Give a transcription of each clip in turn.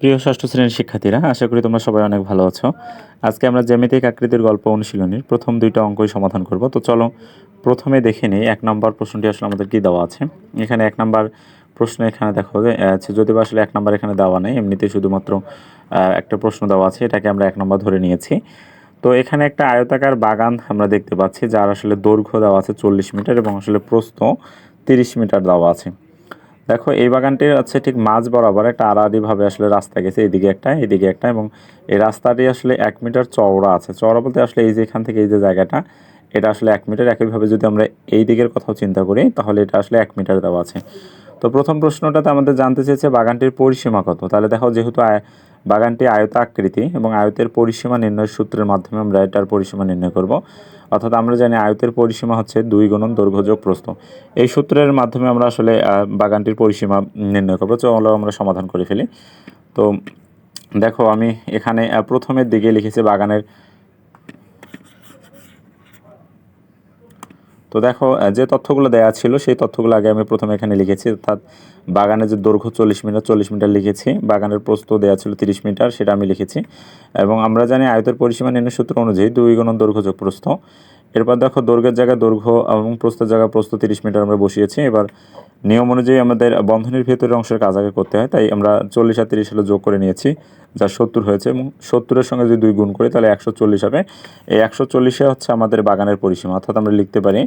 প্রিয় ষষ্ঠ শ্রেণির শিক্ষার্থীরা, আশা করি তোমরা সবাই অনেক ভালো আছো। আজকে আমরা জ্যামিতিক আকৃতির গল্প অনুশীলনীর প্রথম দুইটা অঙ্কই সমাধান করব। তো চলো প্রথমে দেখে নিই, এক নম্বর প্রশ্নটি আসলে আমাদের কি দেওয়া আছে? এখানে এক নম্বর প্রশ্ন এখানে দেখো যে আছে যদি বা আসলে এক নম্বর এখানে দেওয়া নেই এমনিতে শুধুমাত্র একটা প্রশ্ন দেওয়া আছে, এটাকে আমরা এক নম্বর ধরে নিয়েছি। তো এখানে একটা আয়তাকার বাগান আমরা দেখতে পাচ্ছি, যার আসলে দৈর্ঘ্য দেওয়া আছে চল্লিশ মিটার এবং আসলে প্রস্থ তিরিশ মিটার দেওয়া আছে। দেখো, এই বাগানটির হচ্ছে ঠিক মাঝ বরাবর একটা আড়াআড়িভাবে আসলে রাস্তা গেছে এইদিকে একটা, এদিকে একটা এবং এই রাস্তাটি আসলে এক মিটার চওড়া আছে। চওড়া বলতে আসলে এই যে এখান থেকে এই যে জায়গাটা, এটা আসলে এক মিটার। একইভাবে যদি আমরা এই দিকের কথাও চিন্তা করি, তাহলে এটা আসলে এক মিটার দেওয়া আছে। তো প্রথম প্রশ্নটাতে আমাদের জানতে চেয়েছে বাগানটির পরিসীমা কত। তাহলে দেখো, যেহেতু বাগানটি আয়ত আকৃতি এবং আয়তের পরিসীমা নির্ণয় সূত্রের মাধ্যমে আমরা এটার পরিসীমা নির্ণয় করব। অর্থাৎ আমরা জানি আয়তের পরিসীমা হচ্ছে দুই গুণন দৈর্ঘ্যযোগ প্রস্থ। এই সূত্রের মাধ্যমে আমরা আসলে বাগানটির পরিসীমা নির্ণয় করব। চলো আমরা সমাধান করে ফেলি। তো দেখো, আমি এখানে প্রথমের দিকে লিখেছি বাগানের তো দেখো যে তথ্যগুলো দেওয়া ছিল, সেই তথ্যগুলো আগে আমি প্রথমে এখানে লিখেছি। অর্থাৎ বাগানের যে দৈর্ঘ্য চল্লিশ মিটার চল্লিশ মিটার লিখেছি। বাগানের প্রস্থ দেওয়া ছিল তিরিশ মিটার, সেটা আমি লিখেছি। এবং আমরা জানি আয়তের পরিসীমা নির্ণয় সূত্র অনুযায়ী দুই গুণন দৈর্ঘ্য যোগ এরপর দেখো দৈর্ঘ্যের জায়গায় দৈর্ঘ্য এবং প্রস্থের জায়গায় প্রস্থ তিরিশ মিটার আমরা বসিয়েছি। এবার নিয়ম অনুযায়ী আমাদের বন্ধনীর ভেতরের অংশের কাজ আগে করতে হয়, তাই আমরা চল্লিশ আর তিরিশ হলে যোগ করে নিয়েছি, যা সত্তর হয়েছে এবং সত্তরের সঙ্গে যদি দুই গুণ করি তাহলে একশো চল্লিশ হবে। এই একশো চল্লিশে হচ্ছে আমাদের বাগানের পরিসীমা, অর্থাৎ আমরা লিখতে পারি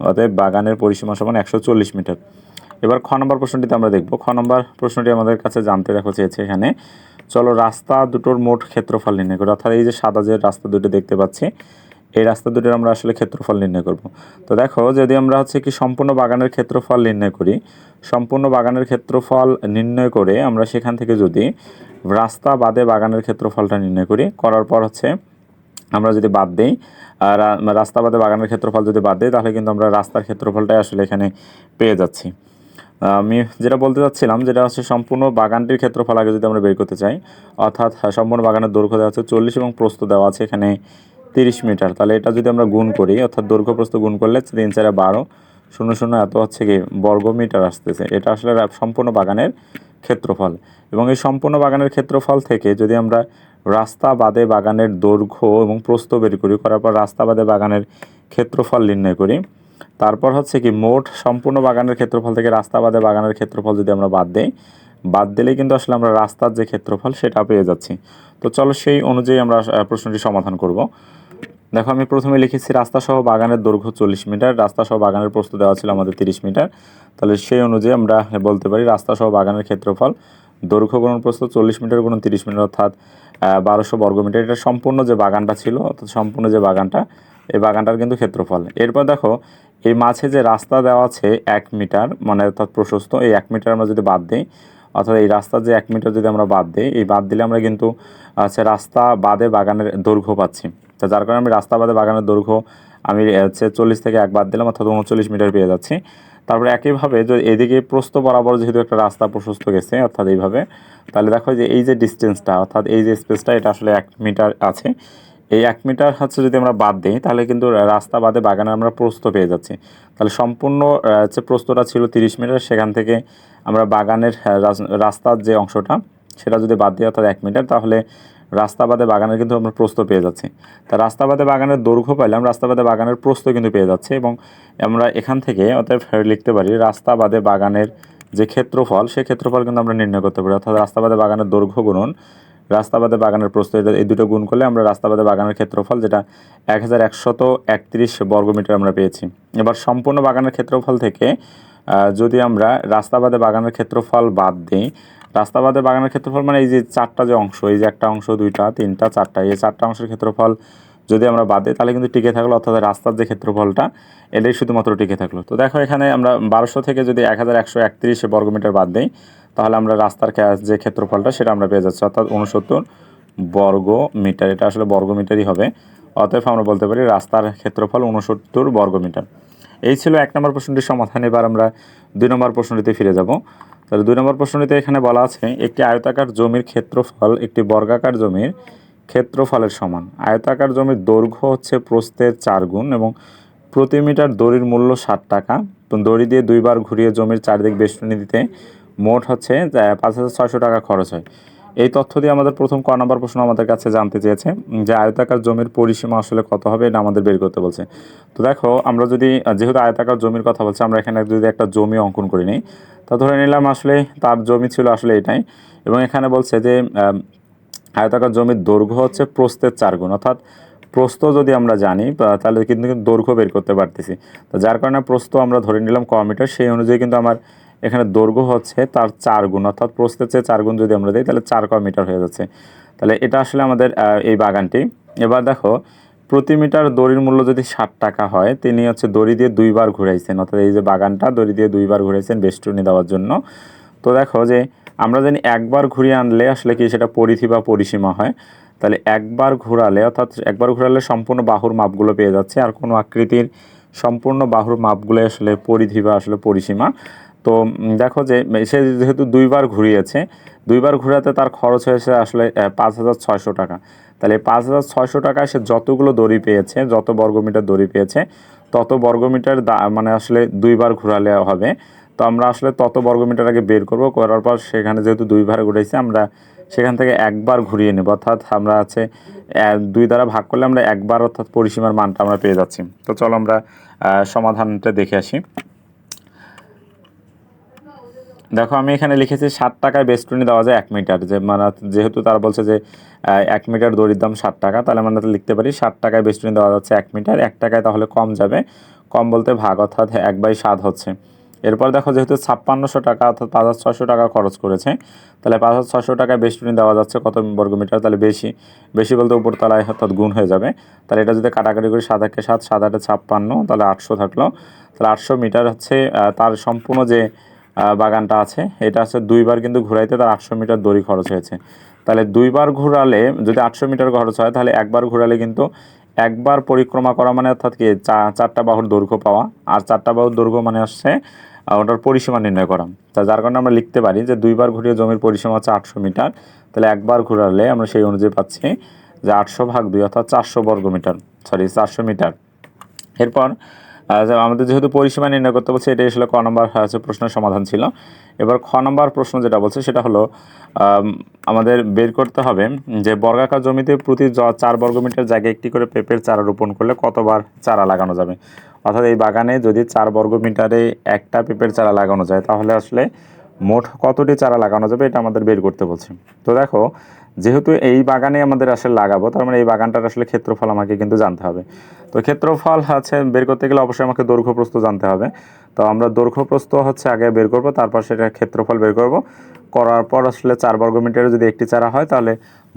অতএব বাগানের পরিসীমা সমান একশো চল্লিশ মিটার। এবার খ নম্বর প্রশ্নটিতে আমরা দেখব। খ নম্বর প্রশ্নটি আমাদের কাছে জানতে দেখো চেয়েছে এখানে। চলো রাস্তা দুটোর মোট ক্ষেত্রফল নির্ণয় করি, অর্থাৎ এই যে সাদা যে রাস্তা দুটো দেখতে পাচ্ছি এই রাস্তা দুটোর আমরা আসলে ক্ষেত্রফল নির্ণয় করব। তো দেখো, যদি আমরা হচ্ছে কি সম্পূর্ণ বাগানের ক্ষেত্রফল নির্ণয় করি, সম্পূর্ণ বাগানের ক্ষেত্রফল নির্ণয় করে আমরা সেখান থেকে যদি রাস্তা বাদে বাগানের ক্ষেত্রফলটা নির্ণয় করি, করার পর হচ্ছে আমরা যদি বাদ দিই আর রাস্তা বাদে বাগানের ক্ষেত্রফল যদি বাদ দিই, তাহলে কিন্তু আমরা রাস্তার ক্ষেত্রফলটাই আসলে এখানে পেয়ে যাচ্ছি। আমি যেটা বলতে চাচ্ছিলাম, যেটা হচ্ছে সম্পূর্ণ বাগানটির ক্ষেত্রফল আগে যদি আমরা বের করতে চাই, অর্থাৎ সম্পূর্ণ বাগানের দৈর্ঘ্য দেওয়া আছে চল্লিশ এবং প্রস্থ দেওয়া আছে এখানে তিরিশ মিটার। তাহলে এটা যদি আমরা গুণ করি, অর্থাৎ দৈর্ঘ্য প্রস্থ গুণ করলে তিন চারে বারো, শূন্য শূন্য এত হচ্ছে কি, বর্গ মিটার আসতেছে। এটা আসলে সম্পূর্ণ বাগানের ক্ষেত্রফল। এবং এই সম্পূর্ণ বাগানের ক্ষেত্রফল থেকে যদি আমরা রাস্তা বাদে বাগানের দৈর্ঘ্য এবং প্রস্থ বের করি, করার পর রাস্তা বাদে বাগানের ক্ষেত্রফল নির্ণয় করি, তারপর হচ্ছে কি মোট সম্পূর্ণ বাগানের ক্ষেত্রফল থেকে রাস্তা বাদে বাগানের ক্ষেত্রফল যদি আমরা বাদ দিই, বাদ দিলেই কিন্তু আসলে আমরা রাস্তার যে ক্ষেত্রফল সেটা পেয়ে যাচ্ছি। তো চলো সেই অনুযায়ী আমরা প্রশ্নটি সমাধান করব। দেখো, আমি প্রথমে লিখেছি রাস্তা সহ বাগানের দৈর্ঘ্য চল্লিশ মিটার রাস্তা সহ বাগানের প্রস্থ দেওয়া ছিল আমাদের তিরিশ মিটার। তাহলে সেই অনুযায়ী আমরা বলতে পারি রাস্তা সহ বাগানের ক্ষেত্রফল, দৈর্ঘ্য গুণন প্রস্থ চল্লিশ মিটার গুণন তিরিশ মিটার, অর্থাৎ বারোশো বর্গ মিটার। এটা সম্পূর্ণ যে বাগানটা ছিল, অর্থাৎ সম্পূর্ণ যে বাগানটা, এই বাগানটার কিন্তু ক্ষেত্রফল। এরপর দেখো, এই মাঝে যে রাস্তা দেওয়া আছে এক মিটার মানে অর্থাৎ প্রশস্ত, এই এক মিটার আমরা যদি বাদ দিই, অর্থাৎ এই রাস্তার যে এক মিটার যদি আমরা বাদ দিই, এই বাদ দিলে আমরা কিন্তু হচ্ছে রাস্তা বাদে বাগানের দৈর্ঘ্য পাচ্ছি। তা যার কারণে আমি রাস্তা বাদে বাগানের দৈর্ঘ্য আমি হচ্ছে চল্লিশ থেকে এক বাদ দিলাম, অর্থাৎ উনচল্লিশ মিটার পেয়ে যাচ্ছি। তারপরে একইভাবে যদি এদিকে প্রস্ত বরাবর যেহেতু একটা রাস্তা প্রশস্ত গেছে, অর্থাৎ এইভাবে, তাহলে দেখো যে এই যে ডিস্টেন্সটা অর্থাৎ এই যে স্পেসটা এটা আসলে এক মিটার আছে। এই এক মিটার হচ্ছে যদি আমরা বাদ দিই, তাহলে কিন্তু রাস্তা বাদে বাগানে আমরা প্রস্ত পেয়ে যাচ্ছি। তাহলে সম্পূর্ণ হচ্ছে প্রস্থটা ছিল তিরিশ মিটার, সেখান থেকে আমরা বাগানের রাস্তার যে অংশটা, সেটা যদি বাদ দিই, অর্থাৎ এক মিটার, তাহলে রাস্তা বাদে বাগানের কিন্তু আমরা প্রস্ত পেয়ে যাচ্ছি। তা রাস্তা বাদে বাগানের দৈর্ঘ্য পাইলাম রাস্তা বাদে বাগানের প্রস্ত কিন্তু পেয়ে যাচ্ছে এবং আমরা এখান থেকে অতএব লিখতে পারি রাস্তা বাদে বাগানের যে ক্ষেত্রফল, সেই ক্ষেত্রফল কিন্তু আমরা নির্ণয় করতে পারি। অর্থাৎ রাস্তা বাদে বাগানের দৈর্ঘ্য গুণন রাস্তা বাদে বাগানের প্রস্থ, এটা এই দুটো গুণ করলে আমরা রাস্তা বাদে বাগানের ক্ষেত্রফল, যেটা এক হাজার একশত একত্রিশ বর্গমিটার আমরা পেয়েছি। এবার সম্পূর্ণ বাগানের ক্ষেত্রফল থেকে যদি আমরা রাস্তা বাদে বাগানের ক্ষেত্রফল বাদ দিই রাস্তা বাদে বাগানের ক্ষেত্রফল মানে এই যে চারটা যে অংশ, এই যে একটা অংশ, দুইটা, তিনটা, চারটা, এই চারটা অংশের ক্ষেত্রফল যদি আমরা বাদ দিই, তাহলে কিন্তু টিকে থাকল, অর্থাৎ রাস্তার যে ক্ষেত্রফলটা, এটাই শুধুমাত্র টিকে থাকল। তো দেখো এখানে আমরা বারোশো থেকে যদি এক হাজার একশো একত্রিশ বর্গমিটার বাদ দিই, তাহলে আমরা রাস্তার যে ক্ষেত্রফলটা, সেটা আমরা পেয়ে যাচ্ছি, অর্থাৎ উনসত্তর বর্গ মিটার এটা আসলে বর্গ মিটারই হবে। অতএব আমরা বলতে পারি রাস্তার ক্ষেত্রফল উনসত্তর বর্গ মিটার এই ছিল এক নম্বর প্রশ্নটির সমাধান। এবার আমরা দুই নম্বর প্রশ্নটিতে ফিরে যাব। তাহলে দুই নম্বর প্রশ্নটিতে এখানে বলা আছে, একটি আয়তাকার জমির ক্ষেত্রফল একটি বর্গাকার জমির ক্ষেত্রফলের সমান। আয়তাকার জমির দৈর্ঘ্য হচ্ছে প্রস্থের চার গুণ এবং প্রতি মিটার দড়ির মূল্য ষাট টাকা। দড়ি দিয়ে দুইবার ঘুরিয়ে জমির চারদিক বেষ্টনী দিতে মোট হচ্ছে পাঁচ হাজার ছয়শো টাকা খরচ হয়। এই তথ্য দিয়ে আমাদের প্রথম ক নম্বর প্রশ্ন আমাদের কাছে জানতে চেয়েছে যে আয়তাকার জমির পরিসীমা আসলে কত হবে এটা আমাদের বের করতে বলছে। তো দেখো, আমরা যদি যেহেতু আয়তাকার জমির কথা বলছে, আমরা এখানে যদি একটা জমি অঙ্কন করে নিই, তা ধরে নিলাম আসলে তার জমি ছিল আসলে এটাই। এবং এখানে বলছে যে আয়তাকার জমির দৈর্ঘ্য হচ্ছে প্রস্থের চার গুণ। অর্থাৎ প্রস্থ যদি আমরা জানি তাহলে কিন্তু দৈর্ঘ্য বের করতে পারতেছি। তো যার কারণে প্রস্থ আমরা ধরে নিলাম ক মিটার, সেই অনুযায়ী কিন্তু আমার এখানে দৈর্ঘ্য হচ্ছে তার চার গুণ, অর্থাৎ প্রস্থের চেয়ে চার গুণ যদি আমরা দিই, তাহলে চার ক মিটার হয়ে যাচ্ছে। তাহলে এটা আসলে আমাদের এই বাগানটি। এবার দেখো, প্রতি মিটার দড়ির মূল্য যদি ষাট টাকা হয়, তিনি হচ্ছে দড়ি দিয়ে দুইবার ঘুরাইছেন। অর্থাৎ এই যে বাগানটা, দড়ি দিয়ে দুইবার ঘুরাইছেন বেষ্টনী দেওয়ার জন্য। তো দেখো যে, আমরা জানি একবার ঘুরিয়ে আনলে আসলে কি সেটা পরিধি বা পরিসীমা হয়। তাহলে একবার ঘোরালে, অর্থাৎ একবার ঘোরালে সম্পূর্ণ বাহুর মাপগুলো পেয়ে যাচ্ছে। আর কোনো আকৃতির সম্পূর্ণ বাহুর মাপগুলো আসলে পরিধি বা আসলে পরিসীমা। তো দেখো যে সে যেহেতু দুইবার ঘুরিয়েছে, দুইবার ঘোরাতে তার খরচ হয়েছে আসলে পাঁচ হাজার ছয়শো টাকা। তাহলে পাঁচ হাজার ছয়শো টাকায় সে যতগুলো দড়ি পেয়েছে, যত বর্গমিটার দড়ি পেয়েছে, তত বর্গমিটার দা- মানে আসলে দুইবার ঘোরালে হবে। তো আমরা আসলে তত বর্গমিটার আগে বের করব, করার পর সেখানে যেহেতু দুইবার ঘুরেছি, আমরা সেখান থেকে একবার ঘুরিয়ে নেব। অর্থাৎ আমরা আছে দুই দ্বারা ভাগ করলে আমরা একবার অর্থাৎ পরিসীমার মানটা আমরা পেয়ে যাচ্ছি। তো চলো আমরা সমাধানটা দেখে আসি। দেখো, আমি এখানে লিখেছি ষাট টাকায় বেস্টুনি দেওয়া যায় এক মিটার। যে মানে যেহেতু তারা বলছে যে এক মিটার দড়ির দাম ষাট টাকা, তাহলে আমরা লিখতে পারি ষাট টাকায় বেস্টুনি দেওয়া যাচ্ছে এক মিটার, এক টাকায় তাহলে কম যাবে। কম বলতে ভাগ অর্থাৎ এক বাই সাত হচ্ছে। এরপর দেখো, যেহেতু ছাপ্পান্নশো টাকা অর্থাৎ পাঁচ হাজার ছশো টাকা খরচ করেছে, তাহলে পাঁচ হাজার ছশো টাকায় বেস্টুনি দেওয়া যাচ্ছে কত বর্গমিটার তাহলে বেশি। বেশি বলতে উপর তলায় অর্থাৎ গুণ হয়ে যাবে। তাহলে এটা যদি কাটাকাটি করি সাত একে সাত সাত আটে ছাপ্পান্ন, তাহলে আটশো থাকল। তাহলে আটশো মিটার হচ্ছে তার সম্পূর্ণ যে বাগানটা আছে। এটা হচ্ছে দুইবার কিন্তু ঘুরাইতে, তার আটশো মিটার দড়ি খরচ হয়েছে। তাহলে দুইবার ঘোরালে, যদি আটশো মিটার খরচ হয়, তাহলে একবার ঘোরালে কিন্তু একবার পরিক্রমা করা মানে অর্থাৎ কি চারটা বাহুর দৈর্ঘ্য পাওয়া। আর চারটা বাহুর দৈর্ঘ্য মানে হচ্ছে ওটার পরিসীমা নির্ণয় করা। তা যার কারণে আমরা লিখতে পারি যে দুইবার ঘুরিয়ে জমির পরিসীমা হচ্ছে আটশো মিটার। তাহলে একবার ঘোরালে আমরা সেই অনুযায়ী পাচ্ছি যে আটশো ভাগ দুই অর্থাৎ চারশো বর্গ মিটার সরি চারশো মিটার। এরপর আমাদের যেহেতু পরিসীমা নির্ণয় করতে বলছে, এটাই আসলে ক নম্বর হচ্ছে প্রশ্নের সমাধান ছিল। এবার খ নম্বর প্রশ্ন যেটা বলছে, সেটা হলো আমাদের বের করতে হবে যে বর্গাকার জমিতে প্রতি চার বর্গমিটার জায়গায় একটি করে পেঁপের চারা রোপণ করলে কতবার চারা লাগানো যাবে? অর্থাৎ এই বাগানে যদি চার বর্গমিটারে একটা পেঁপের চারা লাগানো যায়, তাহলে আসলে মোট কতটি চারা লাগানো যাবে, এটা আমাদের বের করতে বলছে। তো দেখো যেহেতু এই বাগানে আমাদের আসলে লাগাবো, তার মানে এই বাগানটার আসলে ক্ষেত্রফল আমাকে কিন্তু জানতে হবে। তো ক্ষেত্রফল হচ্ছে বের করতে গেলে অবশ্যই আমাকে দৈর্ঘ্য প্রস্থ জানতে হবে। তো আমরা দৈর্ঘ্য প্রস্থ হচ্ছে আগে বের করব, তারপর সেটা ক্ষেত্রফল বের করব। করার পর আসলে চার বর্গমিটারে যদি একটি চারা হয়, তাহলে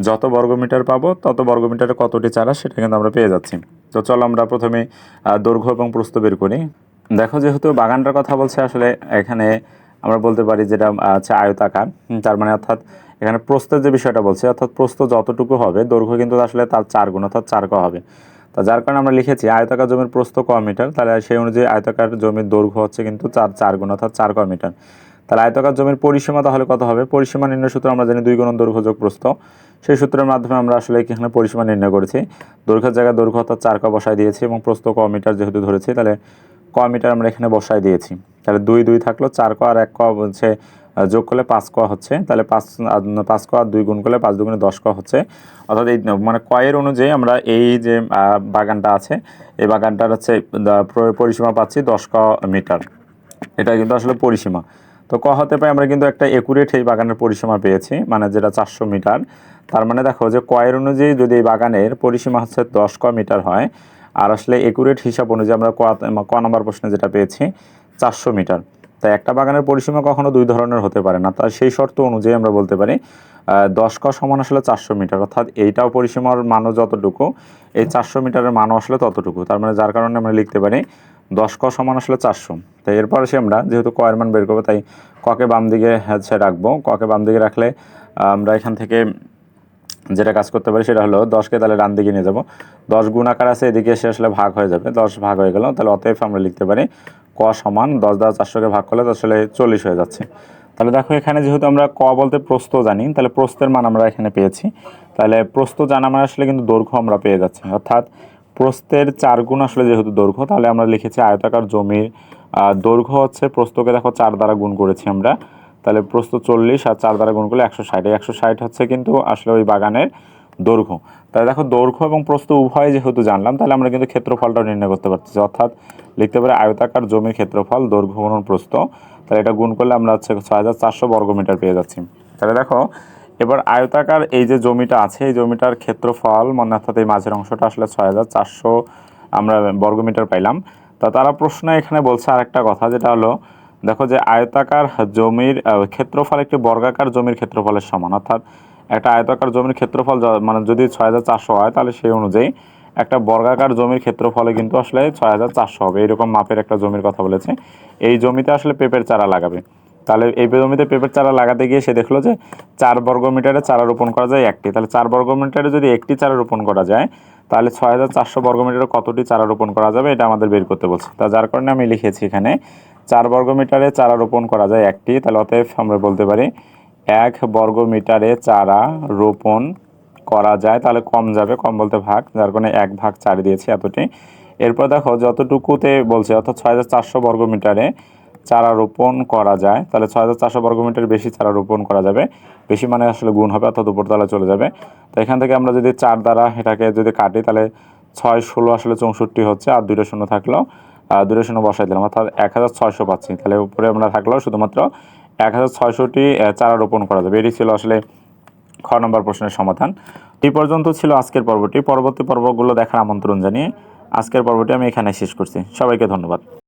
যত বর্গমিটার পাবো, তত বর্গমিটারে কতটি চারা সেটা কিন্তু আমরা পেয়ে যাচ্ছি। তো চলো আমরা প্রথমে দৈর্ঘ্য এবং প্রস্থ বের করি। দেখো, যেহেতু বাগানটার কথা বলছে, আসলে এখানে আমরা বলতে পারি যেটা হচ্ছে আয়তাকার। তার মানে অর্থাৎ এখানে প্রস্থের যে বিষয়টা বলছে, অর্থাৎ প্রস্থ যতটুকু হবে, দৈর্ঘ্য কিন্তু আসলে তার চার গুণ, অর্থাৎ চার ক হবে। তা যার কারণে আমরা লিখেছি আয়তাকার জমির প্রস্থ ক মিটার, তাহলে সেই অনুযায়ী আয়তাকার জমির দৈর্ঘ্য হচ্ছে কিন্তু চার চার গুণ, অর্থাৎ চার ক মিটার। তাহলে আয়তাকার জমির পরিসীমা তাহলে কত হবে? পরিসীমা নির্ণয় সূত্র আমরা জানি দুই গুণ দৈর্ঘ্য যোগ প্রস্থ। সেই সূত্রের মাধ্যমে আমরা আসলে এখানে পরিসীমা নির্ণয় করেছি। দৈর্ঘ্যের জায়গায় দৈর্ঘ্য, অর্থাৎ চার ক বসায় দিয়েছি এবং প্রস্থ ক মিটার যেহেতু ধরেছি, তাহলে ক মিটার আমরা এখানে বসায় দিয়েছি। তাহলে দুই দুই থাকল, চার ক আর এক ক হচ্ছে যোগ করলে পাঁচ ক হচ্ছে, তাহলে পাঁচ পাঁচ ক দুই গুণ করলে পাঁচ দুগুণে দশ ক হচ্ছে। অর্থাৎ এই মানে কয়ের অনুযায়ী আমরা এই যে বাগানটা আছে, এই বাগানটার হচ্ছে পরিসীমা পাচ্ছি দশ ক মিটার। এটা কিন্তু আসলে পরিসীমা। তো ক হতে পারে আমরা কিন্তু একটা একুরেট এই বাগানের পরিসীমা পেয়েছি মানে যেটা চারশো মিটার। তার মানে দেখো যে কয়ের অনুযায়ী যদি এই বাগানের পরিসীমা হচ্ছে দশ ক মিটার হয়, আর আসলে একুরেট হিসাব অনুযায়ী আমরা ক নম্বর প্রশ্নে যেটা পেয়েছি, চারশো মিটার। তাই একটা বাগানের পরিসীমা কখনো দুই ধরনের হতে পারে না। তাই সেই শর্ত অনুযায়ী আমরা বলতে পারি দশ ক সমান আসলে চারশো মিটার। অর্থাৎ এইটাও পরিসীমার মানও যতটুকু, এই চারশো মিটারের মানও আসলে ততটুকু। তার মানে যার কারণে আমরা লিখতে পারি, দশ ক সমান আসলে চারশো। তাই এরপর সে আমরা, যেহেতু কয়ের মান বের করব, তাই ককে বাম দিকে হচ্ছে রাখব। ককে বাম দিকে রাখলে আমরা এখান থেকে যেটা কাজ করতে পারি সেটা হলো দশকে তাহলে ডান দিকে নিয়ে যাব। দশ গুণ আকার আছে, এদিকে এসে আসলে ভাগ হয়ে যাবে। দশ ভাগ হয়ে গেল, তাহলে অতএব আমরা লিখতে পারি ক সমান, দশ দ্বারা চারশোকে ভাগ করলে আসলে চল্লিশ হয়ে যাচ্ছে। তাহলে দেখো এখানে যেহেতু আমরা ক বলতে প্রস্থ জানি, তাহলে প্রস্থের মান আমরা এখানে পেয়েছি। তাহলে প্রস্থ জানা মানে আসলে কিন্তু দৈর্ঘ্য আমরা পেয়ে যাচ্ছি। অর্থাৎ প্রস্থের চার গুণ আসলে যেহেতু দৈর্ঘ্য, তাহলে আমরা লিখেছি আয়তাকার জমির দৈর্ঘ্য হচ্ছে প্রস্থকে দেখো চার দ্বারা গুণ করেছি আমরা। তাহলে প্রস্থ চল্লিশ আর চার দ্বারা গুণ করলে একশো ষাট। একশো ষাট হচ্ছে কিন্তু আসলে ওই বাগানের দৈর্ঘ্য। তাহলে দেখো দৈর্ঘ্য এবং প্রস্থ উভয় যেহেতু জানলাম, তাহলে আমরা কিন্তু ক্ষেত্রফলটাও নির্ণয় করতে পারছি অর্থাৎ লিখতে পারি আয়তাকার জমির ক্ষেত্রফল, দৈর্ঘ্য গুণন প্রস্থ। তাহলে এটা গুণ করলে আমরা হচ্ছে ছয় হাজার চারশো বর্গমিটার পেয়ে যাচ্ছি। তাহলে দেখো, এবার আয়তাকার এই যে জমিটা আছে, এই জমিটার ক্ষেত্রফল মানে অর্থাৎ এই মাঝের অংশটা আসলে ছয় হাজার চারশো আমরা বর্গমিটার পাইলাম। তা তারা প্রশ্ন এখানে বলছে আরেকটা কথা, যেটা হলো, দেখো যে আয়তাকার জমির ক্ষেত্রফল একটি বর্গাকার জমির ক্ষেত্রফলের সমান। অর্থাৎ একটা আয়তাকার জমির ক্ষেত্রফল মানে যদি ছয় চারশো হয়, তাহলে সেই অনুযায়ী একটা বর্গাকার জমির ক্ষেত্রফলে কিন্তু আসলে ছয় হাজার চারশো হবে। এরকম মাপের একটা জমির কথা বলেছে। এই জমিতে আসলে পেঁপের চারা লাগাবে। তাহলে এই জমিতে পেঁপের চারা লাগাতে গিয়ে সে দেখল যে চার বর্গ মিটারে চারা রোপণ করা যায় একটি। তাহলে চার বর্গ মিটারে যদি একটি চারা রোপণ করা যায়, তাহলে ছয় হাজার চারশো বর্গ মিটারে কতটি চারা রোপণ করা যাবে এটা আমাদের বের করতে বলছে। তা যার কারণে আমি লিখেছি এখানে, চার বর্গ মিটারে চারা রোপণ করা যায় একটি। তাহলে অতএব আমরা বলতে পারি, এক বর্গ মিটারে চারা রোপণ করা যায়, তাহলে কম যাবে, কম বলতে ভাগ, যার কারণে এক ভাগ চার দিয়েছি এতটি। এরপর দেখো, যতটুকুতে বলছে, অর্থাৎ ছয় হাজার চারশো বর্গ মিটারে চারা রোপণ করা যায়, তাহলে ছয় হাজার চারশো বর্গ মিটার বেশি চারা রোপণ করা যাবে, বেশি মানে আসলে গুণ হবে, অর্থাৎ উপরতলা চলে যাবে। তো এখান থেকে আমরা যদি চার দ্বারা এটাকে যদি কাটি, তাহলে ছয় ষোলো আসলে চৌষট্টি হচ্ছে, আর দুটো শূন্য থাকল দুটো শূন্য বসাই দিলাম, অর্থাৎ এক হাজার ছয়শো পাচ্ছি। তাহলে উপরে আমরা থাকল শুধুমাত্র এক হাজার ছয়শোটি চারা রোপণ করা যাবে। এটি ছিল আসলে খ নম্বর প্রশ্নের সমাধান। এই পর্যন্ত ছিল আজকের পর্বটি। পরবর্তী পর্বগুলো দেখার আমন্ত্রণ জানিয়ে আজকের পর্বটি আমি এখানে শেষ করছি। সবাইকে ধন্যবাদ।